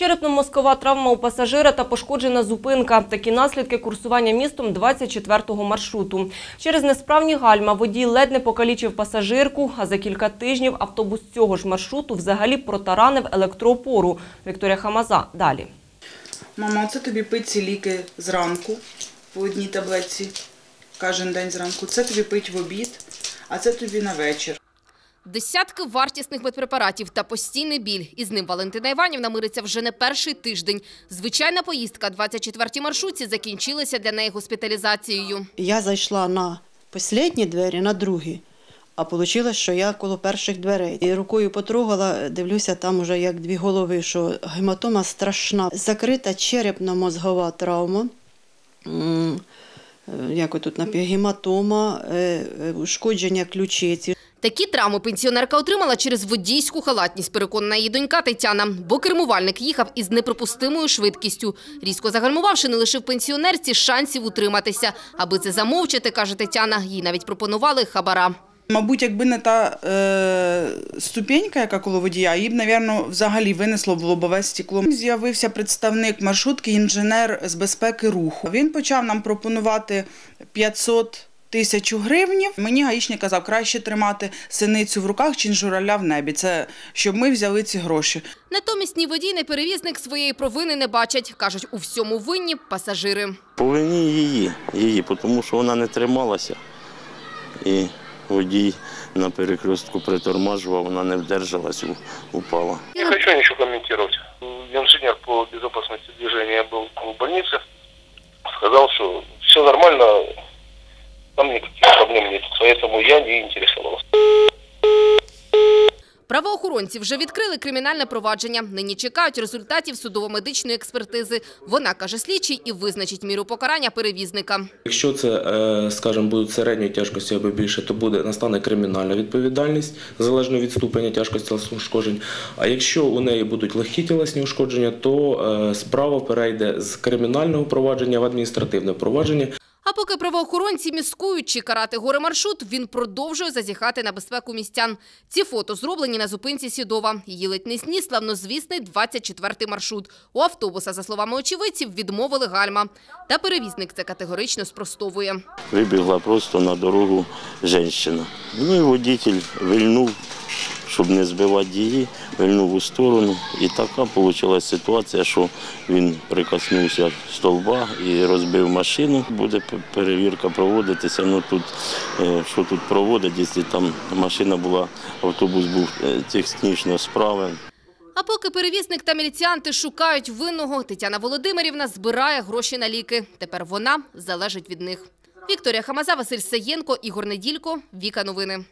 Черепно-мозкова травма у пасажира та пошкоджена зупинка. Такі наслідки курсування містом 24-го маршруту. Через несправні гальма водій ледь не покалічив пасажирку, а за кілька тижнів автобус цього ж маршруту взагалі протаранив електроопору. Вікторія Хамаза. Далі. Мама, оце тобі пить ці ліки зранку по одній таблетці кожен день зранку. Це тобі пить в обід, а це тобі на вечір. Десятки вартісних медпрепаратів та постійний біль. Із ним Валентина Іванівна мириться вже не перший тиждень. Звичайна поїздка 24-й маршрутці закінчилася для неї госпіталізацією. Я зайшла на останні двері, на другі, а вийшло, що я коло перших дверей. І рукою потрогала, дивлюся, там уже як дві голови, що гематома страшна. Закрита черепно-мозгова травма. Е, Як отут написано, гематома, е, е, ушкодження ключиці. Такі травми пенсіонерка отримала через водійську халатність, переконана її донька Тетяна. Бо кермувальник їхав із неприпустимою швидкістю. Різко загальмувавши, не лишив пенсіонерці шансів утриматися. Аби це замовчати, каже Тетяна, їй навіть пропонували хабара. Мабуть, якби не та е, ступенька, яка коло водія, її б, напевно, взагалі винесло в лобове стекло. З'явився представник маршрутки, інженер з безпеки руху. Він почав нам пропонувати 500 тисяч гривнів. Мені гаїчник казав, краще тримати синицю в руках, чи жураля в небі. Це щоб ми взяли ці гроші. Натомість ні водій, ні перевізник своєї провини не бачать. Кажуть, у всьому винні пасажири. Повинні її, її, тому що вона не трималася. І водій на перекрестку притормажував, вона не вдержалась, упала. Не хочу ничего комментировать. Инженер по безопасности никаких. Поэтому я не интересовался. Правоохоронці вже відкрили кримінальне провадження. Нині чекають результатів судово-медичної експертизи. Вона, каже слідчий, і визначить міру покарання перевізника. Якщо це, е, скажімо, будуть середньої тяжкості або більше, то буде настане кримінальна відповідальність залежно від ступеня тяжкості ушкоджень. А якщо у неї будуть легкі тілесні ушкодження, то е, справа перейде з кримінального провадження в адміністративне провадження. А поки правоохоронці міскують карати горе-маршрут, він продовжує зазіхати на безпеку містян. Ці фото зроблені на зупинці Сідова. Її ледь не сніс славнозвісний 24-й маршрут. У автобуса, за словами очевидців, відмовили гальма. Та перевізник це категорично спростовує. Вибігла просто на дорогу жінка. Ну і водитель вильнув, щоб не збивати її, вильнув у сторону. І така вийшла ситуація, що він прикоснувся стовба і розбив машину. Буде перевірка проводитися. Ну тут е, що тут проводить, якщо там машина була, автобус був е, технічно справен. А поки перевізник та міліціанти шукають винного, Тетяна Володимирівна збирає гроші на ліки. Тепер вона залежить від них. Вікторія Хамаза, Василь Саєнко, Ігор Неділько, Віка Новини.